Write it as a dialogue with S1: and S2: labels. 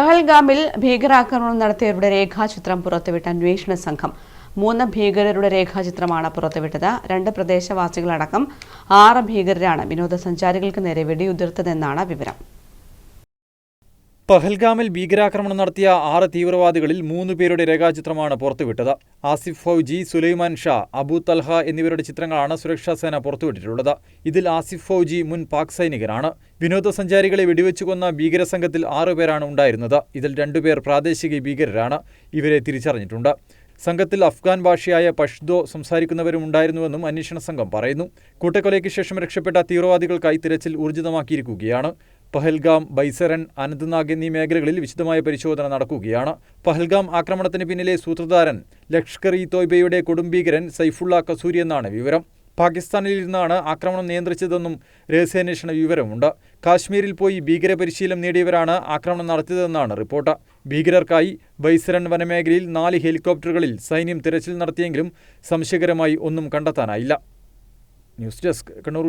S1: പഹൽഗാമിൽ ഭീകരാക്രമണം നടത്തിയവരുടെ രേഖാചിത്രം പുറത്തുവിട്ട അന്വേഷണ സംഘം. മൂന്ന് ഭീകരരുടെ രേഖാചിത്രമാണ് പുറത്തുവിട്ടത്. രണ്ട് പ്രദേശവാസികളടക്കം ആറ് ഭീകരരാണ് വിനോദസഞ്ചാരികൾക്ക് നേരെ വെടിയുതിർത്തതെന്നാണ് വിവരം.
S2: പഹൽഗാമിൽ ഭീകരാക്രമണം നടത്തിയ ആറ് തീവ്രവാദികളിൽ മൂന്ന് പേരുടെ രേഖാചിത്രമാണ് പുറത്തുവിട്ടത്. ആസിഫ് ഫൗജി സുലൈമാൻ ഷാ അബു തൽഹ എന്നിവരുടെ ചിത്രങ്ങളാണ് സുരക്ഷാ സേന പുറത്തുവിട്ടിട്ടുള്ളത്. ഇതിൽ ആസിഫ് ഫൗജി മുൻ പാക് സൈനികനാണ്. വിനോദസഞ്ചാരികളെ വെടിവെച്ചു കൊന്ന ഭീകരസംഘത്തിൽ ആറുപേരാണ് ഉണ്ടായിരുന്നത്. ഇതിൽ രണ്ടുപേർ പ്രാദേശിക ഭീകരരാണ്. ഇവരെ തിരിച്ചറിഞ്ഞിട്ടുണ്ട്. സംഘത്തിൽ അഫ്ഗാൻ ഭാഷയായ പഷ്ദോ സംസാരിക്കുന്നവരും ഉണ്ടായിരുന്നുവെന്നും അന്വേഷണ സംഘം പറയുന്നു. കൂട്ടക്കൊലയ്ക്ക് ശേഷം രക്ഷപ്പെട്ട തീവ്രവാദികൾക്കായി തിരച്ചിൽ ഊർജിതമാക്കിയിരിക്കുകയാണ്. പഹൽഗാം ബൈസരൻ അനന്ത്നാഗ് എന്നീ മേഖലകളിൽ വിശദമായ പരിശോധന നടക്കുകയാണ്. പഹൽഗാം ആക്രമണത്തിന് പിന്നിലെ സൂത്രധാരൻ ലഷ്കർ ഇ തോയ്ബയുടെ കുടുംബീകരൻ സൈഫുള്ള കസൂരി എന്നാണ് വിവരം. പാകിസ്ഥാനിൽ നിന്നാണ് ആക്രമണം നിയന്ത്രിച്ചതെന്നും രഹസ്യാന്വേഷണ വിവരമുണ്ട്. കാശ്മീരിൽ പോയി ഭീകരപരിശീലനം നേടിയവരാണ് ആക്രമണം നടത്തിയതെന്നാണ് റിപ്പോർട്ട്. ഭീകരർക്കായി ബൈസരൻ വനമേഖലയിൽ നാല് ഹെലികോപ്റ്ററുകളിൽ സൈന്യം തിരച്ചിൽ നടത്തിയെങ്കിലും സംശയകരമായി ഒന്നും കണ്ടെത്താനായില്ല. News desk Kannur